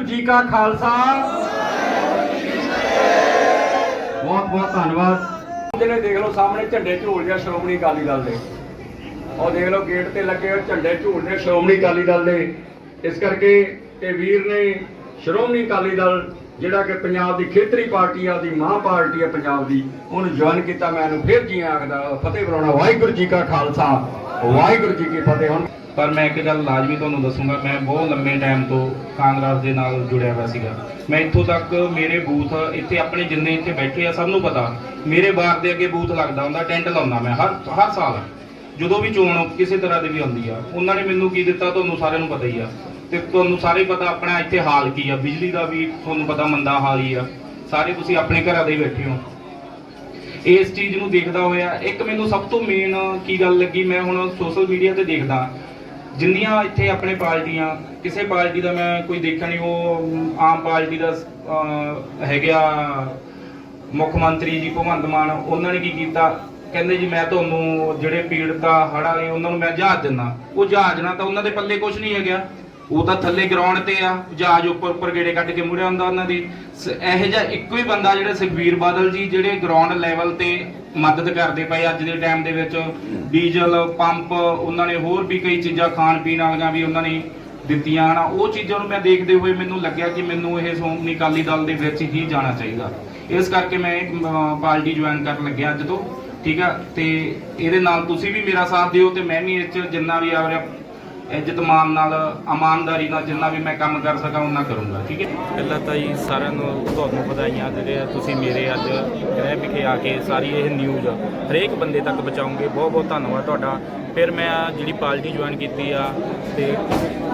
ਵਾਹਿਗੁਰੂ ਜੀ ਕਾ ਖਾਲਸਾ। ਬਹੁਤ ਬਹੁਤ ਧੰਨਵਾਦ। ਜਿਹੜੇ ਦੇਖ ਲਓ ਸਾਹਮਣੇ ਝੰਡੇ ਝੂਲਦੇ ਆ ਸ਼੍ਰੋਮਣੀ ਅਕਾਲੀ ਦਲ ਦੇ। ਉਹ ਦੇਖ ਲਓ ਗੇਟ ਤੇ ਲੱਗੇ ਹੋਏ ਝੰਡੇ ਝੂਲਦੇ ਆ ਸ਼੍ਰੋਮਣੀ ਅਕਾਲੀ ਦਲ ਦੇ। ਇਸ ਕਰਕੇ ਇਹ ਵੀਰ ਨੇ ਸ਼੍ਰੋਮਣੀ ਅਕਾਲੀ ਦਲ, ਜਿਹੜਾ ਕਿ ਪੰਜਾਬ ਦੀ ਖੇਤਰੀ ਪਾਰਟੀ ਆ, ਦੀ ਮਾਂ ਪਾਰਟੀ ਆ ਪੰਜਾਬ ਦੀ, ਉਹਨੂੰ ਜੁਆਇਨ ਕੀਤਾ। ਮੈਂ ਇਹਨੂੰ ਫਿਰ ਜੀ ਆਖਦਾ, ਫਤਿਹ ਬੁਲਾਉਣਾ। ਵਾਹਿਗੁਰੂ ਜੀ ਕਾ ਖਾਲਸਾ। ਵਾਹਿਗੁਰੂ ਜੀ ਕੀ ਫਤਿਹ। ਹੁਣ ਪਰ ਮੈਂ ਇੱਕ ਗੱਲ ਲਾਜ਼ਮੀ ਤੁਹਾਨੂੰ ਦੱਸੂਗਾ, ਮੈਂ ਬਹੁਤ ਲੰਮੇ ਟਾਈਮ ਤੋਂ ਕਾਂਗਰਸ ਦੇ ਨਾਲ ਜੁੜਿਆ ਹੋਇਆ ਸੀਗਾ। ਮੈਂ ਇੱਥੋਂ ਤੱਕ ਮੇਰੇ ਬੂਥ ਇੱਥੇ ਆਪਣੇ ਜਿੰਨੇ ਇੱਥੇ ਬੈਠੇ ਆ, ਸਭ ਨੂੰ ਪਤਾ, ਮੇਰੇ ਬਾਰ ਦੇ ਅੱਗੇ ਬੂਥ ਲੱਗਦਾ ਹੁੰਦਾ, ਟੈਂਟ ਲਾਉਂਦਾ ਮੈਂ ਹਰ ਹਰ ਸਾਲ। ਜਦੋਂ ਵੀ ਚੋਣ ਕਿਸੇ ਤਰ੍ਹਾਂ ਦੀ ਵੀ ਆਉਂਦੀ ਆ, ਉਹਨਾਂ ਨੇ ਮੈਨੂੰ ਕੀ ਦਿੱਤਾ ਤੁਹਾਨੂੰ ਸਾਰਿਆਂ ਨੂੰ ਪਤਾ ਹੀ ਆ। ਤੇ ਤੁਹਾਨੂੰ ਸਾਰੇ ਪਤਾ ਆਪਣਾ ਇੱਥੇ ਹਾਲ ਕੀ ਆ, ਬਿਜਲੀ ਦਾ ਵੀ ਤੁਹਾਨੂੰ ਪਤਾ ਮੰਦਾ ਹਾਲ ਹੀ ਆ। ਸਾਰੇ ਤੁਸੀਂ ਆਪਣੇ ਘਰਾਂ ਦੇ ਹੀ ਬੈਠੇ ਹੋ। ਇਸ ਚੀਜ਼ ਨੂੰ ਦੇਖਦਾ ਹੋਇਆ, ਇੱਕ ਮੈਨੂੰ ਸਭ ਤੋਂ ਮੇਨ ਕੀ ਗੱਲ ਲੱਗੀ, ਮੈਂ ਹੁਣ ਸੋਸ਼ਲ ਮੀਡੀਆ ਤੇ ਦੇਖਦਾ। ਜਿੰਨੀਆਂ ਇੱਥੇ ਆਪਣੇ ਪਾਰਟੀਆਂ, ਕਿਸੇ ਪਾਰਟੀ ਦਾ ਮੈਂ ਕੋਈ ਦੇਖਿਆ ਨਹੀਂ, ਉਹ ਆਮ ਪਾਰਟੀ ਦਾ ਹੈਗਾ ਮੁੱਖ ਮੰਤਰੀ ਜੀ ਭਗਵੰਤ ਮਾਨ, ਉਹਨਾਂ ਨੇ ਕੀ ਕੀਤਾ? ਕਹਿੰਦੇ ਜੀ, ਮੈਂ ਤੁਹਾਨੂੰ ਜਿਹੜੇ ਪੀੜਤਾ ਹੜ੍ਹ ਨੇ ਉਹਨਾਂ ਨੂੰ ਮੈਂ ਜਹਾਜ਼ ਦਿੰਦਾ। ਉਹ ਜਹਾਜ਼ ਨਾਲ ਤਾਂ ਉਹਨਾਂ ਦੇ ਪੱਲੇ ਕੁਝ ਨਹੀਂ ਹੈਗਾ। ਉਹ ਤਾਂ ਥੱਲੇ ਗਰਾਊਂਡ ਤੇ ਆ ਜਹਾਜ਼ ਉੱਪਰ ਉੱਪਰ ਗੇੜੇ ਕੱਢ ਕੇ ਮੁੜਿਆ ਹੁੰਦਾ ਉਹਨਾਂ ਦੀ। ਇਹੋ ਜਿਹਾ ਇੱਕੋ ਹੀ ਬੰਦਾ ਜਿਹੜਾ ਸੁਖਬੀਰ ਬਾਦਲ ਜੀ, ਜਿਹੜੇ ਗਰਾਊਂਡ ਲੈਵਲ ਤੇ ਮਦਦ ਕਰਦੇ ਪਏ ਅੱਜ ਦੇ ਟਾਈਮ ਦੇ ਵਿੱਚ। ਡੀਜ਼ਲ, ਪੰਪ, ਉਹਨਾਂ ਨੇ ਹੋਰ ਵੀ ਕਈ ਚੀਜ਼ਾਂ ਖਾਣ ਪੀਣ ਵਾਲੀਆਂ ਵੀ ਉਹਨਾਂ ਨੇ ਦਿੱਤੀਆਂ ਹਨ। ਉਹ ਚੀਜ਼ਾਂ ਨੂੰ ਮੈਂ ਦੇਖਦੇ ਹੋਏ ਮੈਨੂੰ ਲੱਗਿਆ ਕਿ ਮੈਨੂੰ ਇਹ ਸ਼੍ਰੋਮਣੀ ਅਕਾਲੀ ਦਲ ਦੇ ਵਿੱਚ ਹੀ ਜਾਣਾ ਚਾਹੀਦਾ। ਇਸ ਕਰਕੇ ਮੈਂ ਪਾਰਟੀ ਜੁਆਇਨ ਕਰਨ ਲੱਗਿਆ ਅੱਜ ਤੋਂ, ਠੀਕ ਆ? ਤੇ ਇਹਦੇ ਨਾਲ ਤੁਸੀਂ ਵੀ ਮੇਰਾ ਸਾਥ ਦਿਓ ਤੇ ਮੈਂ ਵੀ ਇਹ 'ਚ ਜਿੰਨਾ ਵੀ ਆ ਰਿਹਾ ਇੱਜ਼ਤ ਮਾਨ ਨਾਲ, ਇਮਾਨਦਾਰੀ ਨਾਲ ਜਿੰਨਾ ਵੀ ਮੈਂ ਕੰਮ ਕਰ ਸਕਾਂ ਉਹਨਾਂ ਕਰੂੰਗਾ, ਠੀਕ ਹੈ? ਪਹਿਲਾਂ ਤਾਂ ਜੀ ਸਾਰਿਆਂ ਨੂੰ ਤੁਹਾਨੂੰ ਵਧਾਈਆਂ ਜਿਹੜੇ ਆ। ਤੁਸੀਂ ਮੇਰੇ ਅੱਜ ਗ੍ਰਹਿ ਵਿਖੇ ਆ ਕੇ ਸਾਰੀ ਇਹ ਨਿਊਜ਼ ਹਰੇਕ ਬੰਦੇ ਤੱਕ ਪਹੁੰਚਾਉਂਗੇ ਬਹੁਤ ਬਹੁਤ ਧੰਨਵਾਦ ਤੁਹਾਡਾ। ਫਿਰ ਮੈਂ ਜਿਹੜੀ ਪਾਰਟੀ ਜੁਆਇਨ ਕੀਤੀ ਆ, ਤੇ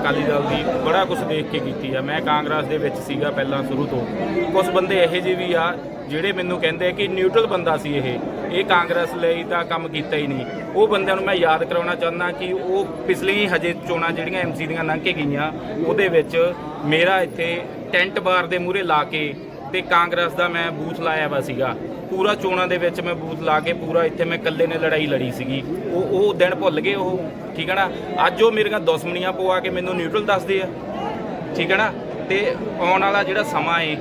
ਅਕਾਲੀ ਦਲ ਦੀ ਬੜਾ ਕੁਝ ਦੇਖ ਕੇ ਕੀਤੀ ਆ। ਮੈਂ ਕਾਂਗਰਸ ਦੇ ਵਿੱਚ ਸੀਗਾ ਪਹਿਲਾਂ ਸ਼ੁਰੂ ਤੋਂ। ਕੁਝ ਬੰਦੇ ਇਹੋ ਜਿਹੇ ਵੀ ਆ, ਜਿਹੜੇ ਮੈਨੂੰ ਕਹਿੰਦੇ ਕਿ ਨਿਊਟਰਲ ਬੰਦਾ ਸੀ ਇਹ। ਇਹ ਕਾਂਗਰਸ ਲਈ ਤਾਂ ਕੰਮ ਕੀਤਾ ਹੀ ਨਹੀਂ। ਉਹ ਬੰਦਿਆਂ ਨੂੰ ਮੈਂ ਯਾਦ ਕਰਾਉਣਾ ਚਾਹੁੰਦਾ ਕਿ ਉਹ ਪਿਛਲੀ ਹਜੇ ਚੋਣਾਂ ਜਿਹੜੀਆਂ ਐਮਸੀ ਦੀਆਂ ਲੰਘ ਕੇ ਗਈਆਂ, ਉਹਦੇ ਵਿੱਚ ਮੇਰਾ ਇੱਥੇ ਟੈਂਟ ਬਾਰ ਦੇ ਮੂਹਰੇ ਲਾ ਕੇ ਤੇ ਕਾਂਗਰਸ ਦਾ ਮੈਂ ਬੂਥ ਲਾਇਆ ਵਾ ਸੀਗਾ। ਪੂਰਾ ਚੋਣਾਂ ਦੇ ਵਿੱਚ ਮੈਂ ਬੂਥ ਲਾ ਕੇ ਪੂਰਾ ਇੱਥੇ ਮੈਂ ਇਕੱਲੇ ਨੇ ਲੜਾਈ ਲੜੀ ਸੀਗੀ। ਉਹ ਉਹ ਦਿਨ ਭੁੱਲ ਗਏ ਉਹ। ਠੀਕ ਹੈ ਨਾ? ਅੱਜ ਉਹ ਮੇਰੀਆਂ ਦੁਸ਼ਮਣੀਆਂ ਪਵਾ ਕੇ ਮੈਨੂੰ ਨਿਊਟਰਲ ਦੱਸਦੇ ਆ। ਠੀਕ ਹੈ ਨਾ? ਤੇ ਆਉਣ ਵਾਲਾ ਜਿਹੜਾ ਸਮਾਂ ਏ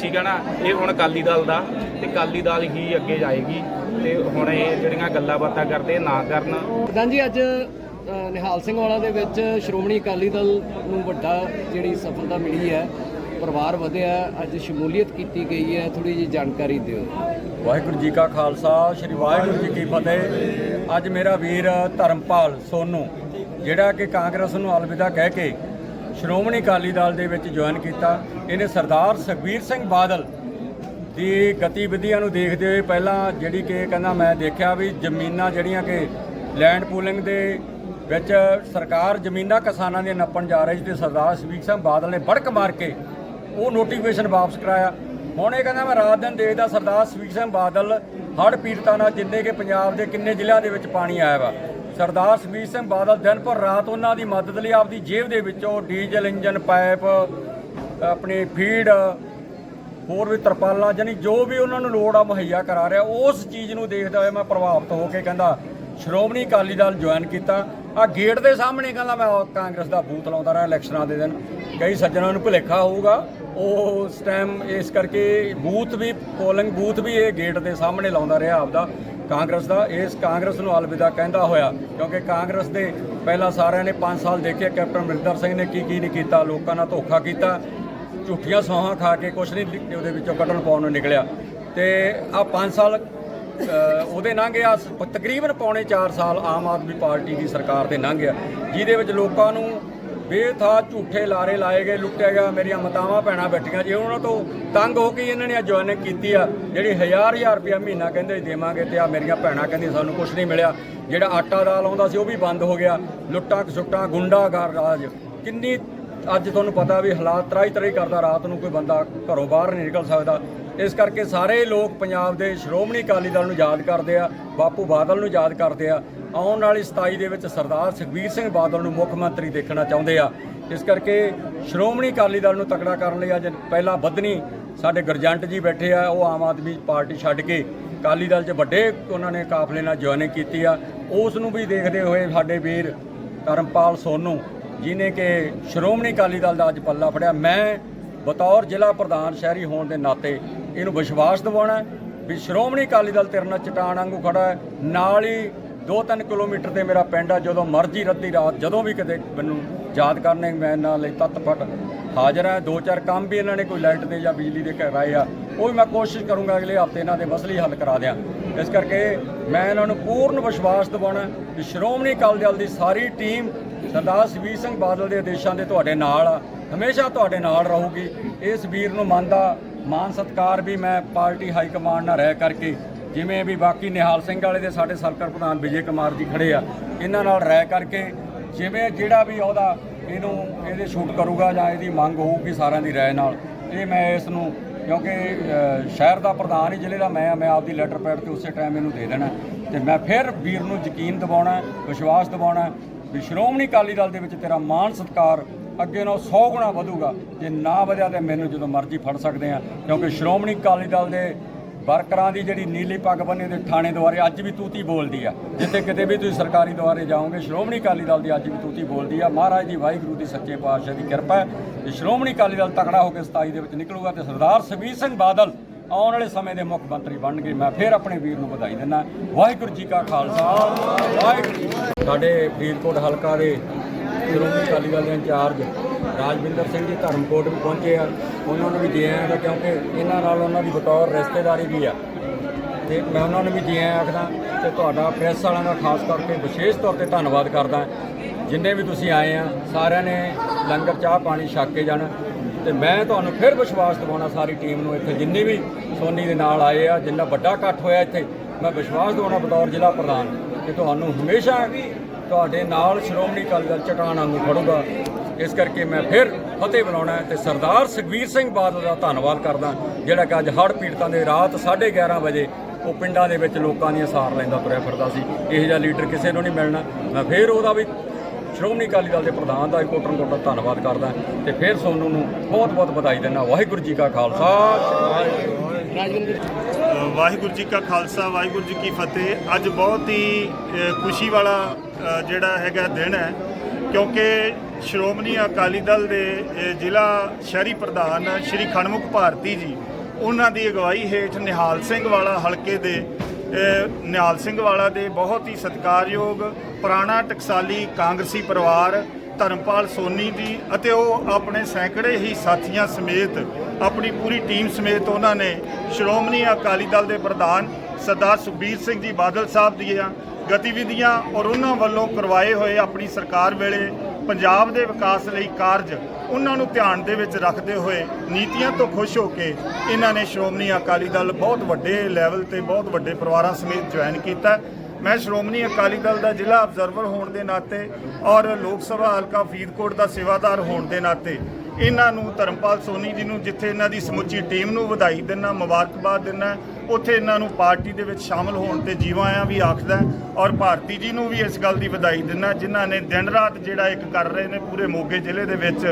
ਠੀਕ ਹੈ ਨਾ? ਇਹ ਹੁਣ ਅਕਾਲੀ ਦਲ ਦਾ ਤੇ ਅਕਾਲੀ ਦਲ ਹੀ ਅੱਗੇ ਜਾਏਗੀ ਤੇ ਹੁਣ ਇਹ ਜਿਹੜੀਆਂ ਗੱਲਾਂ ਬਾਤਾਂ ਕਰਦੇ ਨਾ ਕਰਨ। ਪ੍ਰਧਾਨ ਜੀ ਅੱਜ ਨਿਹਾਲ ਸਿੰਘ ਵਾਲਾ ਦੇ ਵਿੱਚ ਸ਼੍ਰੋਮਣੀ ਅਕਾਲੀ ਦਲ ਨੂੰ ਵੱਡਾ ਜਿਹੜੀ ਸਫਲਤਾ ਮਿਲੀ ਹੈ ਪਰਿਵਾਰ ਵਧਿਆ ਅੱਜ ਸ਼ਮੂਲੀਅਤ ਕੀਤੀ ਗਈ ਹੈ ਥੋੜੀ ਜਿਹੀ ਜਾਣਕਾਰੀ ਦਿਓ। ਵਾਹਿਗੁਰੂ ਜੀ ਕਾ ਖਾਲਸਾ ਸ੍ਰੀ ਵਾਹਿਗੁਰੂ ਜੀ ਕੀ ਫਤਿਹ। ਅੱਜ ਮੇਰਾ ਵੀਰ ਧਰਮਪਾਲ ਸੋਨੂ, ਜਿਹੜਾ ਕਿ ਕਾਂਗਰਸ ਨੂੰ ਅਲਵਿਦਾ ਕਹਿ ਕੇ ਸ਼੍ਰੋਮਣੀ ਅਕਾਲੀ ਦਲ ਦੇ ਵਿੱਚ ਜੁਆਇਨ ਕੀਤਾ। ਇਹਨੇ ਸਰਦਾਰ ਸੁਖਬੀਰ ਸਿੰਘ ਬਾਦਲ ਦੀ ਗਤੀਵਿਧੀਆਂ ਨੂੰ ਦੇਖਦੇ ਹੋਏ ਪਹਿਲਾਂ ਜਿਹੜੀ ਕਿ ਕਹਿੰਦਾ ਮੈਂ ਦੇਖਿਆ ਵੀ ਜ਼ਮੀਨਾਂ ਜਿਹੜੀਆਂ ਕਿ ਲੈਂਡ ਪੂਲਿੰਗ ਦੇ ਵਿੱਚ ਸਰਕਾਰ ਜ਼ਮੀਨਾਂ ਕਿਸਾਨਾਂ ਦੀਆਂ ਨੱਪਣ ਜਾ ਰਹੀ ਸੀ ਤੇ ਸਰਦਾਰ ਸੁਖਬੀਰ ਸਿੰਘ ਬਾਦਲ ਨੇ ਬੜਕ ਮਾਰ ਕੇ ਉਹ ਨੋਟੀਫਿਕੇਸ਼ਨ ਵਾਪਸ ਕਰਾਇਆ। ਹੁਣ ਇਹ ਕਹਿੰਦਾ ਮੈਂ ਰਾਤ ਦਿਨ ਦੇਖਦਾ ਸਰਦਾਰ ਸੁਖਬੀਰ ਸਿੰਘ ਬਾਦਲ ਹੜ੍ਹ ਪੀੜਤਾਂ ਨਾਲ ਜਿੰਨੇ ਕਿ ਪੰਜਾਬ ਦੇ ਕਿੰਨੇ ਜ਼ਿਲ੍ਹਿਆਂ ਦੇ ਵਿੱਚ ਪਾਣੀ ਆਇਆ ਵਾ। ਸਰਦਾਰ ਸੁਖਬੀਰ ਸਿੰਘ ਬਾਦਲ ਦਿਨ ਭਰ ਰਾਤ ਉਹਨਾਂ ਦੀ ਮਦਦ ਲਈ ਆਪਦੀ ਜੇਬ ਦੇ ਵਿੱਚੋਂ ਡੀਜ਼ਲ ਇੰਜਨ, ਪਾਈਪ, ਆਪਣੀ ਫੀਡ, ਹੋਰ ਵੀ ਤਰਪਾਲਾਂ ਜਾਨੀ ਜੋ ਵੀ ਉਹਨਾਂ ਨੂੰ ਲੋੜ ਆ ਮੁਹੱਈਆ ਕਰਾ ਰਿਹਾ, ਉਸ ਚੀਜ਼ ਨੂੰ ਦੇਖਦਾ ਹੋਇਆ ਮੈਂ ਪ੍ਰਭਾਵਿਤ ਹੋ ਕੇ ਕਹਿੰਦਾ, ਸ਼੍ਰੋਮਣੀ ਅਕਾਲੀ ਦਲ ਜੁਆਇਨ ਕੀਤਾ। ਆ ਗੇਟ ਦੇ ਸਾਹਮਣੇ ਕਹਿੰਦਾ, ਮੈਂ ਕਾਂਗਰਸ ਦਾ ਬੂਥ ਲਾਉਂਦਾ ਰਿਹਾ, ਇਲੈਕਸ਼ਨਾਂ ਦੇ ਦਿਨ। ਕਈ ਸੱਜਣਾਂ ਨੂੰ ਭੁਲੇਖਾ ਹੋਊਗਾ। ਉਹ ਉਸ ਟਾਈਮ ਇਸ ਕਰਕੇ ਬੂਥ ਵੀ ਪੋਲਿੰਗ ਬੂਥ ਵੀ ਇਹ ਗੇਟ ਦੇ ਸਾਹਮਣੇ ਲਾਉਂਦਾ ਰਿਹਾ ਆਪਦਾ ਕਾਂਗਰਸ ਦਾ। ਇਸ ਕਾਂਗਰਸ ਨੂੰ ਅਲਵਿਦਾ ਕਹਿੰਦਾ ਹੋਇਆ, ਕਿਉਂਕਿ ਕਾਂਗਰਸ ਦੇ ਪਹਿਲਾਂ ਸਾਰਿਆਂ ਨੇ 5 ਸਾਲ ਦੇਖਿਆ ਕੈਪਟਨ ਅਮਰਿੰਦਰ ਸਿੰਘ ਨੇ ਕੀ ਕੀ ਨਹੀਂ ਕੀਤਾ, ਲੋਕਾਂ ਨਾਲ ਧੋਖਾ ਕੀਤਾ, ਝੂਠੀਆਂ ਸੌਹਾਂ ਖਾ ਕੇ ਕੁਛ ਨਹੀਂ ਉਹਦੇ ਵਿੱਚੋਂ ਕੱਢਣ ਪਾਉਣ ਨੂੰ ਨਿਕਲਿਆ। ਤੇ ਆ 5 ਸਾਲ ਉਹਦੇ ਲੰਘ ਗਿਆ, ਤਕਰੀਬਨ ਪੌਣੇ 4 ਸਾਲ ਆਮ ਆਦਮੀ ਪਾਰਟੀ ਦੀ ਸਰਕਾਰ ਦੇ ਲੰਘ ਗਿਆ, ਜਿਹਦੇ ਵਿੱਚ ਲੋਕਾਂ ਨੂੰ ਬੇਥਾ ਝੂਠੇ ਲਾਰੇ ਲਾਏ ਗਏ, ਲੁੱਟਿਆ ਗਿਆ, ਮੇਰੀਆਂ ਮਤਾਵਾਂ, ਭੈਣਾਂ ਬੈਠੀਆਂ ਜੇ ਉਹਨਾਂ ਤੋਂ ਤੰਗ ਹੋ ਕੇ ਇਹਨਾਂ ਨੇ ਜੁਆਇਨਿੰਗ ਕੀਤੀ ਆ, ਜਿਹੜੀ ਹਜ਼ਾਰ ਹਜ਼ਾਰ ਰੁਪਇਆ ਮਹੀਨਾ ਕਹਿੰਦੇ ਦੇਵਾਂਗੇ ਤੇ ਆ ਮੇਰੀਆਂ ਭੈਣਾਂ ਕਹਿੰਦੀ ਸਾਨੂੰ ਕੁਝ ਨਹੀਂ ਮਿਲਿਆ। ਜਿਹੜਾ ਆਟਾ ਦਾਲ ਆਉਂਦਾ ਸੀ ਉਹ ਵੀ ਬੰਦ ਹੋ ਗਿਆ। ਲੁੱਟਾਂ ਖਸੁੱਟਾਂ, ਗੁੰਡਾਗਰ ਰਾਜ। ਕਿੰਨੀ ਅੱਜ ਤੁਹਾਨੂੰ ਪਤਾ ਵੀ ਹਾਲਾਤ ਤਰਾਈ ਤਰਾਈ ਕਰਦਾ, ਰਾਤ ਨੂੰ ਕੋਈ ਬੰਦਾ ਘਰੋਂ ਬਾਹਰ ਨਹੀਂ ਨਿਕਲ ਸਕਦਾ। ਇਸ ਕਰਕੇ ਸਾਰੇ ਲੋਕ ਪੰਜਾਬ ਦੇ ਸ਼੍ਰੋਮਣੀ ਅਕਾਲੀ ਦਲ ਨੂੰ ਯਾਦ ਕਰਦੇ ਆ, ਬਾਪੂ ਬਾਦਲ ਨੂੰ ਯਾਦ ਕਰਦੇ ਆ, ਆਉਣ ਵਾਲੀ 27 ਦੇ ਵਿੱਚ ਸਰਦਾਰ ਸੁਖਬੀਰ ਸਿੰਘ ਬਾਦਲ ਨੂੰ ਮੁੱਖ ਮੰਤਰੀ ਦੇਖਣਾ ਚਾਹੁੰਦੇ ਆ। ਇਸ ਕਰਕੇ ਸ਼੍ਰੋਮਣੀ ਅਕਾਲੀ ਦਲ ਨੂੰ ਤਕੜਾ ਕਰਨ ਲਈ ਅੱਜ ਪਹਿਲਾਂ ਬੱਧਨੀ ਸਾਡੇ ਗਰਜੰਟ ਜੀ ਬੈਠੇ ਆ, ਉਹ ਆਮ ਆਦਮੀ ਪਾਰਟੀ ਛੱਡ ਕੇ ਅਕਾਲੀ ਦਲ 'ਚ ਵੱਡੇ ਉਹਨਾਂ ਨੇ ਕਾਫਲੇ ਨਾਲ ਜੁਆਇਨਿੰਗ ਕੀਤੀ ਆ। ਉਸ ਨੂੰ ਵੀ ਦੇਖਦੇ ਹੋਏ ਸਾਡੇ ਵੀਰ ਧਰਮਪਾਲ ਸੋਨੂ ਜਿਨੇ ਕਿ ਸ਼੍ਰੋਮਣੀ ਅਕਾਲੀ ਦਲ ਦਾ ਅੱਜ ਪੱਲਾ ਫੜਿਆ। ਮੈਂ ਬਤੌਰ ਜ਼ਿਲ੍ਹਾ ਪ੍ਰਧਾਨ ਸ਼ਹਿਰੀ ਹੋਣ ਦੇ ਨਾਤੇ ਇਹਨੂੰ ਵਿਸ਼ਵਾਸ ਦਿਵਾਉਣਾ ਵੀ ਸ਼੍ਰੋਮਣੀ ਅਕਾਲੀ ਦਲ ਤੇਰੇ ਨਾਲ ਚਟਾਨ ਵਾਂਗੂ ਖੜਾ ਹੈ। ਨਾਲ ਹੀ 2-3 ਕਿਲੋਮੀਟਰ ਤੇ ਮੇਰਾ ਪਿੰਡ ਆ, ਜਦੋਂ ਮਰਜ਼ੀ ਰੱਦੀ ਰਾਤ ਜਦੋਂ ਵੀ ਕਿਤੇ ਮੈਨੂੰ ਯਾਦ ਕਰਨੇ, ਮੈਂ ਇਹਨਾਂ ਲਈ ਤਤਪਟ ਹਾਜ਼ਰ ਹੈ। ਦੋ ਚਾਰ ਕੰਮ ਵੀ ਇਹਨਾਂ ਨੇ, ਕੋਈ ਲਾਈਟ ਦੇ ਜਾਂ ਬਿਜਲੀ ਦੇ ਕਰਾਏ ਆ, ਉਹ ਵੀ ਮੈਂ ਕੋਸ਼ਿਸ਼ ਕਰੂੰਗਾ ਅਗਲੇ ਹਫ਼ਤੇ ਇਹਨਾਂ ਦੇ ਮਸਲੇ ਹੱਲ ਕਰਾ ਦਿਆਂ। ਇਸ ਕਰਕੇ ਮੈਂ ਇਹਨਾਂ ਨੂੰ ਪੂਰਨ ਵਿਸ਼ਵਾਸ ਦਿਵਾਉਣਾ ਕਿ ਸ਼੍ਰੋਮਣੀ ਅਕਾਲੀ ਦਲ ਦੀ ਸਾਰੀ ਟੀਮ ਸਰਦਾਰ ਸੁਖਬੀਰ ਸਿੰਘ ਬਾਦਲ ਦੇ ਆਦੇਸ਼ਾਂ ਦੇ ਤੁਹਾਡੇ ਨਾਲ ਆ, ਹਮੇਸ਼ਾ ਤੁਹਾਡੇ ਨਾਲ ਰਹੂਗੀ। ਇਸ ਵੀਰ ਨੂੰ ਮੰਨਦਾ ਮਾਨ ਸਤਕਾਰ ਵੀ ਮੈਂ ਪਾਰਟੀ ਹਾਈ ਕਮਾਂਡ ਨਾਲ ਰਹਿ ਕਰਕੇ ਜਿਵੇਂ ਵੀ ਬਾਕੀ ਨਿਹਾਲ ਸਿੰਘ ਵਾਲੇ ਦੇ ਸਾਡੇ ਸਰਕਾਰ ਪ੍ਰਧਾਨ ਵਿਜੇ ਕੁਮਾਰ ਜੀ ਖੜੇ ਆ, ਇਹਨਾਂ ਨਾਲ ਰਹਿ ਕਰਕੇ ਜਿਵੇਂ ਜਿਹੜਾ ਵੀ ਉਹਦਾ ਇਹਨੂੰ ਇਹਦੇ ਸ਼ੂਟ ਕਰੂਗਾ ਜਾਂ ਇਹਦੀ ਮੰਗ ਹੋਊਗੀ ਸਾਰਿਆਂ ਦੀ ਰਾਏ ਨਾਲ, ਇਹ ਮੈਂ ਇਸ ਨੂੰ ਕਿਉਂਕਿ ਸ਼ਹਿਰ ਦਾ ਪ੍ਰਧਾਨ ਹੀ, ਜ਼ਿਲ੍ਹੇ ਦਾ ਮੈਂ ਆ, ਮੈਂ ਆਪਦੀ ਲੈਟਰ ਪੈਡ ਤੇ ਉਸੇ ਟਾਈਮ ਇਹਨੂੰ ਦੇ ਦੇਣਾ। ਤੇ ਮੈਂ ਫਿਰ ਵੀਰ ਨੂੰ ਯਕੀਨ ਦਿਵਾਉਣਾ, ਵਿਸ਼ਵਾਸ ਦਿਵਾਉਣਾ ਵੀ ਸ਼੍ਰੋਮਣੀ ਅਕਾਲੀ ਦਲ ਦੇ ਵਿੱਚ ਤੇਰਾ ਮਾਣ ਸਤਕਾਰ ਅੱਗੇ ਨਾਲੋਂ 100 ਗੁਣਾ ਵਧੂਗਾ। ਜੇ ਨਾ ਵਧਿਆ ਤੇ ਮੈਨੂੰ ਜਦੋਂ ਮਰਜ਼ੀ ਫੜ ਸਕਦੇ ਆ। ਕਿਉਂਕਿ ਸ਼੍ਰੋਮਣੀ ਅਕਾਲੀ ਦਲ ਦੇ ਵਰਕਰਾਂ ਦੀ ਜਿਹੜੀ ਨੀਲੀ ਪੱਗ ਬੰਨੇ ਦੇ ਥਾਣੇ ਦੁਆਰੇ ਅੱਜ ਵੀ ਤੂਤੀ ਬੋਲਦੀ ਆ। ਜਿੱਥੇ ਕਿਤੇ ਵੀ ਤੁਸੀਂ ਸਰਕਾਰੀ ਦੁਆਰੇ ਜਾਓਗੇ, ਸ਼੍ਰੋਮਣੀ ਅਕਾਲੀ ਦਲ ਦੀ ਅੱਜ ਵੀ ਤੂਤੀ ਬੋਲਦੀ ਆ। ਮਹਾਰਾਜ ਦੀ ਵਾਹਿਗੁਰੂ ਦੀ ਸੱਚੇ ਪਾਤਸ਼ਾਹ ਦੀ ਕਿਰਪਾ ਹੈ। ਤੇ ਸ਼੍ਰੋਮਣੀ ਅਕਾਲੀ ਦਲ ਤਕੜਾ ਹੋ ਕੇ 27 ਦੇ ਵਿੱਚ ਨਿਕਲੂਗਾ ਤੇ ਸਰਦਾਰ ਸੁਖਬੀਰ ਸਿੰਘ ਬਾਦਲ ਆਉਣ ਵਾਲੇ ਸਮੇਂ ਦੇ ਮੁੱਖ ਮੰਤਰੀ ਬਣਨਗੇ ਮੈਂ ਫਿਰ ਆਪਣੇ ਵੀਰ ਨੂੰ ਵਧਾਈ ਦਿੰਦਾ। ਵਾਹਿਗੁਰੂ ਜੀ ਕਾ ਖਾਲਸਾ, ਵਾਹਿਗੁਰੂ ਜੀ ਸਾਡੇ ਫਰੀਦਕੋਟ ਹਲਕਾ ਦੇ ਸ਼੍ਰੋਮਣੀ ਅਕਾਲੀ ਦਲ ਦੇ ਇੰਚਾਰਜ ਰਾਜਵਿੰਦਰ ਸਿੰਘ ਜੀ ਧਰਮਕੋਟ ਵੀ ਪਹੁੰਚੇ ਆ, ਉਹਨਾਂ ਨੂੰ ਵੀ ਜੀ ਆਇਆਂ ਦਾ ਕਿਉਂਕਿ ਇਹਨਾਂ ਨਾਲ ਉਹਨਾਂ ਦੀ ਬਤੌਰ ਰਿਸ਼ਤੇਦਾਰੀ ਵੀ ਆ। ਤੇ ਮੈਂ ਉਹਨਾਂ ਨੂੰ ਵੀ ਜੀ ਆਇਆਂ ਆਖਦਾ ਤੇ ਤੁਹਾਡਾ ਪ੍ਰੈਸ ਵਾਲਿਆਂ ਦਾ ਖਾਸ ਕਰਕੇ ਵਿਸ਼ੇਸ਼ ਤੌਰ ਤੇ ਧੰਨਵਾਦ ਕਰਦਾ। ਜਿੰਨੇ ਵੀ ਤੁਸੀਂ ਆਏ ਆ, ਸਾਰਿਆਂ ਨੇ ਲੰਗਰ, ਚਾਹ ਪਾਣੀ ਛਕ ਕੇ ਜਾਣਾ। ਤੇ ਮੈਂ ਤੁਹਾਨੂੰ ਫਿਰ ਵਿਸ਼ਵਾਸ ਦਿਵਾਉਣਾ ਸਾਰੀ ਟੀਮ ਨੂੰ ਇੱਥੇ, ਜਿੰਨੇ ਵੀ ਸੋਨੀ ਦੇ ਨਾਲ ਆਏ ਆ, ਜਿੰਨਾ ਵੱਡਾ ਇਕੱਠ ਹੋਇਆ ਇੱਥੇ, ਮੈਂ ਵਿਸ਼ਵਾਸ ਦਿਵਾਉਣਾ ਬਤੌਰ ਜ਼ਿਲ੍ਹਾ ਪ੍ਰਧਾਨ ਕਿ ਤੁਹਾਨੂੰ ਹਮੇਸ਼ਾ ਤੁਹਾਡੇ ਨਾਲ ਸ਼੍ਰੋਮਣੀ ਅਕਾਲੀ ਦਲ ਚਟਾਨ ਵਾਂਗੂ ਖੜੂਗਾ। ਇਸ ਕਰਕੇ ਮੈਂ ਫਿਰ ਫਤਿਹ ਬੁਲਾਉਣਾ ਹੈ ਤੇ ਸਰਦਾਰ ਸੁਖਬੀਰ ਸਿੰਘ ਬਾਦਲ ਦਾ ਧੰਨਵਾਦ ਕਰਦਾ ਜਿਹੜਾ ਕਿ ਅੱਜ ਹੜ੍ਹ ਪੀੜਤਾਂ ਦੇ ਰਾਤ 11:30 ਵਜੇ ਉਹ ਪਿੰਡਾਂ ਦੇ ਵਿੱਚ ਲੋਕਾਂ ਦੀਆਂ ਸਾਰ ਲੈਂਦਾ ਤੁਰਿਆ ਫਿਰਦਾ ਸੀ। ਇਹੋ ਜਿਹਾ ਲੀਡਰ ਕਿਸੇ ਨੂੰ ਨਹੀਂ ਮਿਲਣਾ। ਮੈਂ ਫਿਰ ਉਹਦਾ ਵੀ ਸ਼੍ਰੋਮਣੀ ਅਕਾਲੀ ਦਲ ਦੇ ਪ੍ਰਧਾਨ ਦਾ ਕੋਟਨ ਕੋਟਾ ਧੰਨਵਾਦ ਕਰਦਾ ਤੇ ਫਿਰ ਸੋਨੂੰ ਨੂੰ ਬਹੁਤ ਬਹੁਤ ਵਧਾਈ ਦਿੰਦਾ ਵਾਹਿਗੁਰੂ ਜੀ ਕਾ ਖਾਲਸਾ ਵਾਹਿਗੁਰੂ ਰਾਜਵਿੰਦਰ ਵਾਹਿਗੁਰੂ ਜੀ ਕਾ ਖਾਲਸਾ, ਵਾਹਿਗੁਰੂ ਜੀ ਕੀ ਫਤਿਹ। ਅੱਜ ਬਹੁਤ ਹੀ ਖੁਸ਼ੀ ਵਾਲਾ ਜਿਹੜਾ ਹੈਗਾ ਦਿਨ ਹੈ, ਕਿਉਂਕਿ ਸ਼੍ਰੋਮਣੀ ਅਕਾਲੀ ਦਲ ਦੇ ਜ਼ਿਲ੍ਹਾ ਸ਼ਹਿਰੀ ਪ੍ਰਧਾਨ ਸ਼੍ਰੀ ਖਣਮੁਖ ਭਾਰਤੀ ਜੀ, ਉਹਨਾਂ ਦੀ ਅਗਵਾਈ ਹੇਠ ਨਿਹਾਲ ਸਿੰਘ ਵਾਲਾ ਹਲਕੇ ਦੇ ਨਿਹਾਲ ਸਿੰਘ ਵਾਲਾ ਦੇ ਬਹੁਤ ਹੀ ਸਤਿਕਾਰਯੋਗ, ਪੁਰਾਣਾ ਟਕਸਾਲੀ ਕਾਂਗਰਸੀ ਪਰਿਵਾਰ ਧਰਮਪਾਲ ਸੋਨੀ ਜੀ ਅਤੇ ਉਹ ਆਪਣੇ ਸੈਂਕੜੇ ਹੀ ਸਾਥੀਆਂ ਸਮੇਤ ਆਪਣੀ ਪੂਰੀ ਟੀਮ ਸਮੇਤ ਉਹਨਾਂ ਨੇ ਸ਼੍ਰੋਮਣੀ ਅਕਾਲੀ ਦਲ ਦੇ ਪ੍ਰਧਾਨ ਸਰਦਾਰ ਸੁਖਬੀਰ ਸਿੰਘ ਜੀ ਬਾਦਲ ਸਾਹਿਬ ਦੀਆਂ ਗਤੀਵਿਧੀਆਂ ਔਰ ਉਹਨਾਂ ਵੱਲੋਂ ਕਰਵਾਏ ਹੋਏ ਆਪਣੀ ਸਰਕਾਰ ਵੇਲੇ ਪੰਜਾਬ ਦੇ ਵਿਕਾਸ ਲਈ ਕਾਰਜ ਉਹਨਾਂ ਨੂੰ ਧਿਆਨ ਦੇ ਵਿੱਚ ਰੱਖਦੇ ਹੋਏ ਨੀਤੀਆਂ ਤੋਂ ਖੁਸ਼ ਹੋ ਕੇ ਇਹਨਾਂ ਨੇ ਸ਼੍ਰੋਮਣੀ ਅਕਾਲੀ ਦਲ ਬਹੁਤ ਵੱਡੇ ਲੈਵਲ ਤੇ ਬਹੁਤ ਵੱਡੇ ਪਰਿਵਾਰਾਂ ਸਮੇਤ ਜੁਆਇਨ ਕੀਤਾ। ਮੈਂ ਸ਼੍ਰੋਮਣੀ ਅਕਾਲੀ ਦਲ ਦਾ ਜ਼ਿਲ੍ਹਾ ਅਬਜ਼ਰਵਰ ਹੋਣ ਦੇ ਨਾਤੇ ਔਰ ਲੋਕ ਸਭਾ ਹਲਕਾ ਫਰੀਦਕੋਟ ਦਾ ਸੇਵਾਦਾਰ ਹੋਣ ਦੇ ਨਾਤੇ ਇਹਨਾਂ ਨੂੰ ਧਰਮਪਾਲ ਸੋਨੀ ਜੀ ਨੂੰ ਜਿੱਥੇ ਇਹਨਾਂ ਦੀ ਸਮੁੱਚੀ ਟੀਮ ਨੂੰ ਵਧਾਈ ਦਿੰਨਾ, ਮੁਬਾਰਕਬਾਦ ਦਿੰਨਾ, ਉੱਥੇ ਇਹਨਾਂ ਨੂੰ ਪਾਰਟੀ ਦੇ ਵਿੱਚ ਸ਼ਾਮਲ ਹੋਣ ਤੇ ਜੀਵਾਂ ਆਇਆਂ ਵੀ ਆਖਦਾ ਔਰ ਭਾਰਤੀ ਜੀ ਨੂੰ ਵੀ ਇਸ ਗੱਲ ਦੀ ਵਧਾਈ ਦਿੰਨਾ, ਜਿਨ੍ਹਾਂ ਨੇ ਦਿਨ ਰਾਤ ਜਿਹੜਾ ਇੱਕ ਕਰ ਰਹੇ ਨੇ ਪੂਰੇ ਮੋਗੇ ਜ਼ਿਲ੍ਹੇ ਦੇ ਵਿੱਚ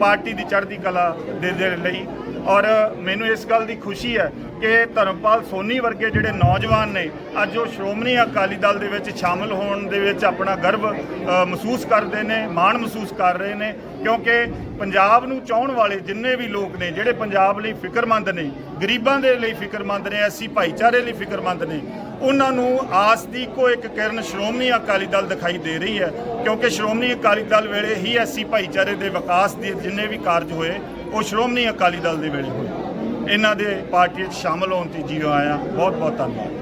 ਪਾਰਟੀ ਦੀ ਚੜ੍ਹਦੀ ਕਲਾ ਦੇ ਲਈ। ਔਰ ਮੈਨੂੰ ਇਸ ਗੱਲ ਦੀ ਖੁਸ਼ੀ ਹੈ ਕਿ ਧਰਮਪਾਲ ਸੋਨੀ ਵਰਗੇ ਜਿਹੜੇ ਨੌਜਵਾਨ ਨੇ, ਅੱਜ ਉਹ ਸ਼੍ਰੋਮਣੀ ਅਕਾਲੀ ਦਲ ਦੇ ਵਿੱਚ ਸ਼ਾਮਲ ਹੋਣ ਦੇ ਵਿੱਚ ਆਪਣਾ ਗਰਵ ਮਹਿਸੂਸ ਕਰਦੇ ਨੇ, ਮਾਣ ਮਹਿਸੂਸ ਕਰ ਰਹੇ ਨੇ, ਕਿਉਂਕਿ ਪੰਜਾਬ ਨੂੰ ਚਾਹਣ ਵਾਲੇ ਜਿੰਨੇ ਵੀ ਲੋਕ ਨੇ, ਜਿਹੜੇ ਪੰਜਾਬ ਲਈ ਫਿਕਰਮੰਦ ਨੇ, ਗਰੀਬਾਂ ਦੇ ਲਈ ਫਿਕਰਮੰਦ ਨੇ, ਐਸੀ ਭਾਈਚਾਰੇ ਲਈ ਫਿਕਰਮੰਦ ਨੇ, ਉਹਨਾਂ ਨੂੰ ਆਸ ਦੀ ਕੋ ਇੱਕ ਕਿਰਨ ਸ਼੍ਰੋਮਣੀ ਅਕਾਲੀ ਦਲ ਦਿਖਾਈ ਦੇ ਰਹੀ ਹੈ, ਕਿਉਂਕਿ ਸ਼੍ਰੋਮਣੀ ਅਕਾਲੀ ਦਲ ਵੇਲੇ ਹੀ ਐਸੀ ਭਾਈਚਾਰੇ ਦੇ ਵਿਕਾਸ ਦੇ ਜਿੰਨੇ ਵੀ ਕਾਰਜ ਹੋਏ ਉਹ ਸ਼੍ਰੋਮਣੀ ਅਕਾਲੀ ਦਲ ਦੇ ਵੇਲੇ ਹੋਏ। ਇਹਨਾਂ ਦੇ ਪਾਰਟੀ 'ਚ ਸ਼ਾਮਲ ਹੋਣ ਤੇ ਜੀਓ ਆਇਆ ਬਹੁਤ ਬਹੁਤ ਧੰਨਵਾਦ।